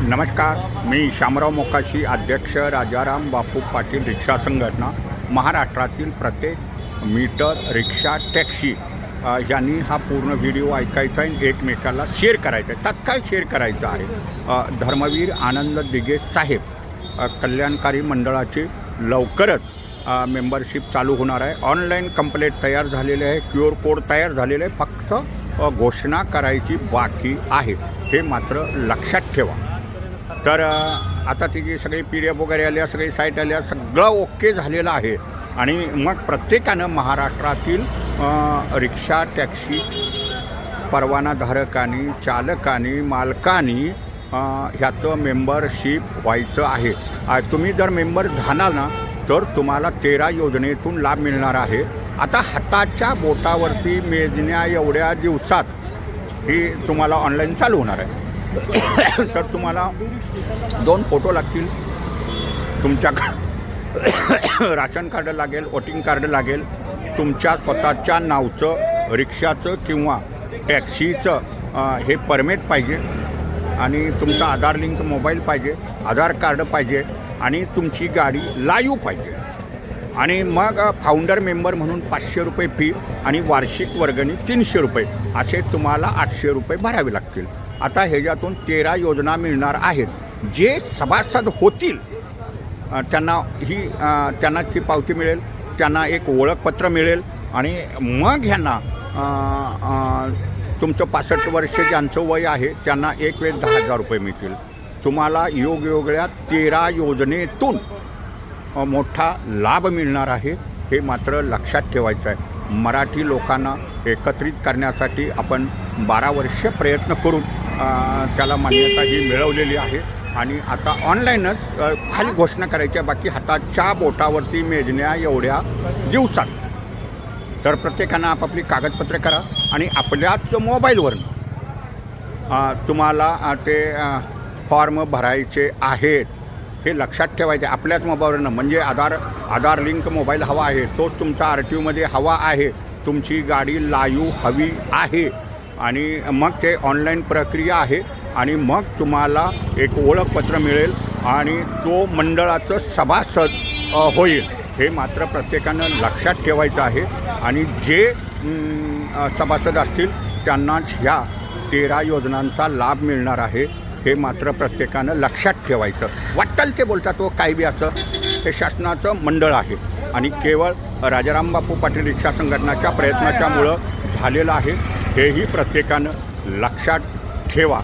नमस्कार मी शामराव मोकाशी अध्यक्ष राजाराम बापू पाटील रिक्षा संघटना महाराष्ट्रातील प्रत्येक मीटर रिक्षा टॅक्सी यांनी हा पूर्ण व्हिडिओ ऐकायचा आहे एकमेकाला शेअर करायचा. आहे तत्काळ शेअर करायचा आहे? धर्मवीर आनंद दिगे साहेब कल्याणकारी मंडळाची लवकरच मेंबरशिप चालू होणार आहे. ऑनलाईन कंप्लेंट तयार झालेले आहे क्यू आर कोड तयार झालेले आहे. फक्त घोषणा करायची बाकी आहे. हे मात्र लक्षात ठेवा. तर आता तिची सगळी पी डी एफ वगैरे आल्या सगळी साईट आल्या सगळं ओके झालेलं आहे. आणि मग प्रत्येकानं महाराष्ट्रातील रिक्षा टॅक्सी परवानाधारकांनी चालकांनी मालकांनी ह्याचं मेंबरशिप व्हायचं आहे. तुम्ही जर मेंबर झाला ना तर तुम्हाला तेरा योजनेतून लाभ मिळणार आहे. आता हाताच्या बोटावरती मेजण्या एवढ्या दिवसात ही तुम्हाला ऑनलाईन चालू होणार आहे. तर तुम्हाला दोन फोटो लागतील. तुमच्या राशन कार्ड लागेल वोटिंग कार्ड लागेल. तुमच्या स्वतःच्या नावचं रिक्षाचं किंवा टॅक्सीचं हे परमिट पाहिजे. आणि तुमचा आधार लिंक मोबाईल पाहिजे आधार कार्ड पाहिजे आणि तुमची गाडी लाईव्ह पाहिजे. आणि मग फाउंडर मेंबर म्हणून पाचशे रुपये फी आणि वार्षिक वर्गणी तीनशे रुपये. असे तुम्हाला आठशे रुपये भरावे लागतील. आता ह्याच्यातून तेरा योजना मिळणार आहेत. जे सभासद होतील त्यांना ही त्यांना ती पावती मिळेल त्यांना एक ओळखपत्र मिळेल आणि मग ह्यांना तुमचं पासष्ट वर्ष ज्यांचं वय आहे त्यांना एक वेळ दहा हजार रुपये मिळतील. तुम्हाला योगयोगळ्या तेरा योजनेतून मोठा लाभ मिळणार आहे हे मात्र लक्षात ठेवायचं आहे मराठी लोकांना एकत्रित करण्यासाठी आपण बारा वर्ष प्रयत्न करून त्याला मान्यता ही मिळवलेली आहे. आणि आता ऑनलाईनच खाली घोषणा करायची बाकी हाताच्या बोटावरती मेजण्या एवढ्या दिवसात. तर प्रत्येकानं आपापली कागदपत्रे करा आणि आपल्याच मोबाईलवरून तुम्हाला ते फॉर्म भरायचे आहेत. हे लक्षात ठेवायचे आपल्याच मोबाईलवरनं. म्हणजे आधार आधार लिंक मोबाईल हवा आहे तोच तुमचा आर टी ओमध्ये हवा आहे. तुमची गाडी लाईव्ह हवी आहे. आणि मग ते ऑनलाईन प्रक्रिया आहे आणि मग तुम्हाला एक ओळखपत्र मिळेल आणि तो मंडळाचं सभासद होईल. हे मात्र प्रत्येकानं लक्षात ठेवायचं आहे. आणि जे सभासद असतील त्यांनाच ह्या तेरा योजनांचा लाभ मिळणार आहे. हे मात्र प्रत्येकानं लक्षात ठेवायचं. वाटल ते बोलतात हो, व काय बी असं. हे शासनाचं मंडळ आहे. आणि केवळ राजाराम बापू पाटील रिक्षा संघटनाच्या प्रयत्नाच्यामुळं झालेलं आहे. हेही प्रत्येकानं लक्षात ठेवा.